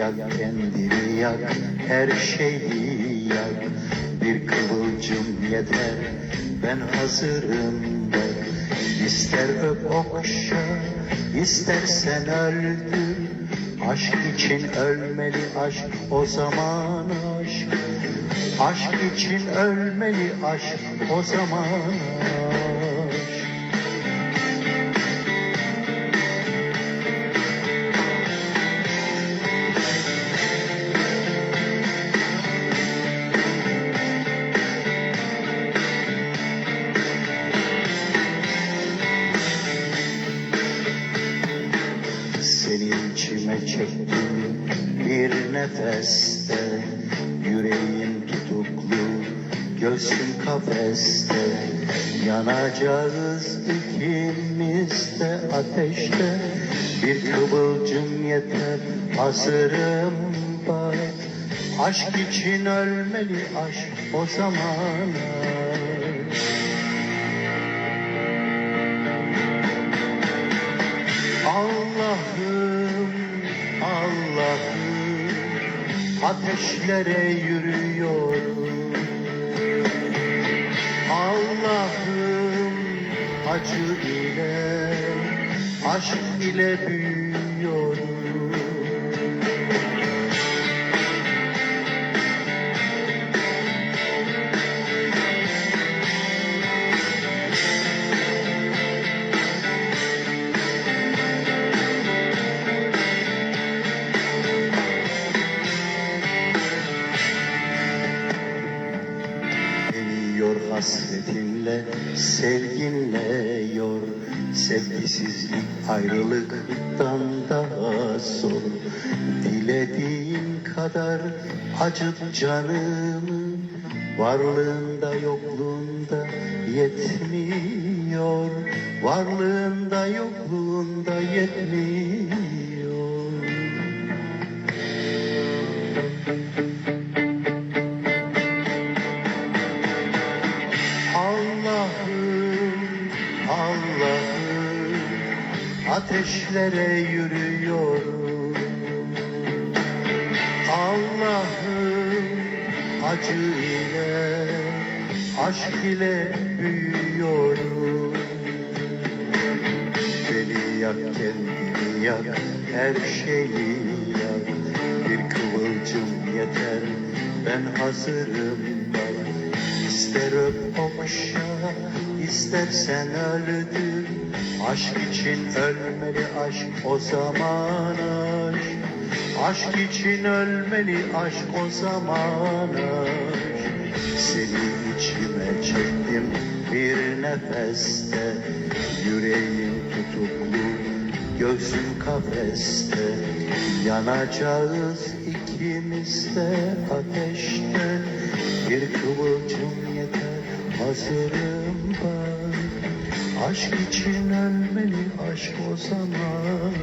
yak kendini yak her şeyi yak. Bir kıvılcım yeter ben hazırım bak İster öp okşa istersen öldür. Aşk için ölmeli aşk o zaman aşk. Aşk için ölmeli aşk o zaman aşk bir nefeste Yüreğim tutuklu, göğsüm kafeste. Yanacağız ikimiz de ateşte Bir kıvılcım yeter, hazırım bak. Aşk için ölmeli aşk o zaman aşk. Allah'ım, Allah'ım ateşlere yürüyorum. Allah'ım acı ile, aşk ile büyüyorum. Hasretinle, sevginle yor. Sevgisizlik ayrılıktan daha zor. Dilediğin kadar acıt canımı. Varlığında yokluğunda yetmiyor. Varlığında yokluğunda yetmiyor Allah'ım, Allah'ım ateşlere yürüyorum. Allah'ım acı ile, aşk ile büyüyorum. Beni yak kendini yak, her şeyi yak. Bir kıvılcım yeter, ben hazırım bak. Okşa, istersen öldür. Aşk için ölmeli aşk o zaman aşk. Aşk için ölmeli aşk o zaman aşk. Seni içime çektim bir nefeste. Yüreğim tutuklu, göğsüm kafeste. Yanacağız ikimiz de ateşte. Bir kıvılcım yeter, hazırım bak. Aşk için ölmeli aşk o zaman.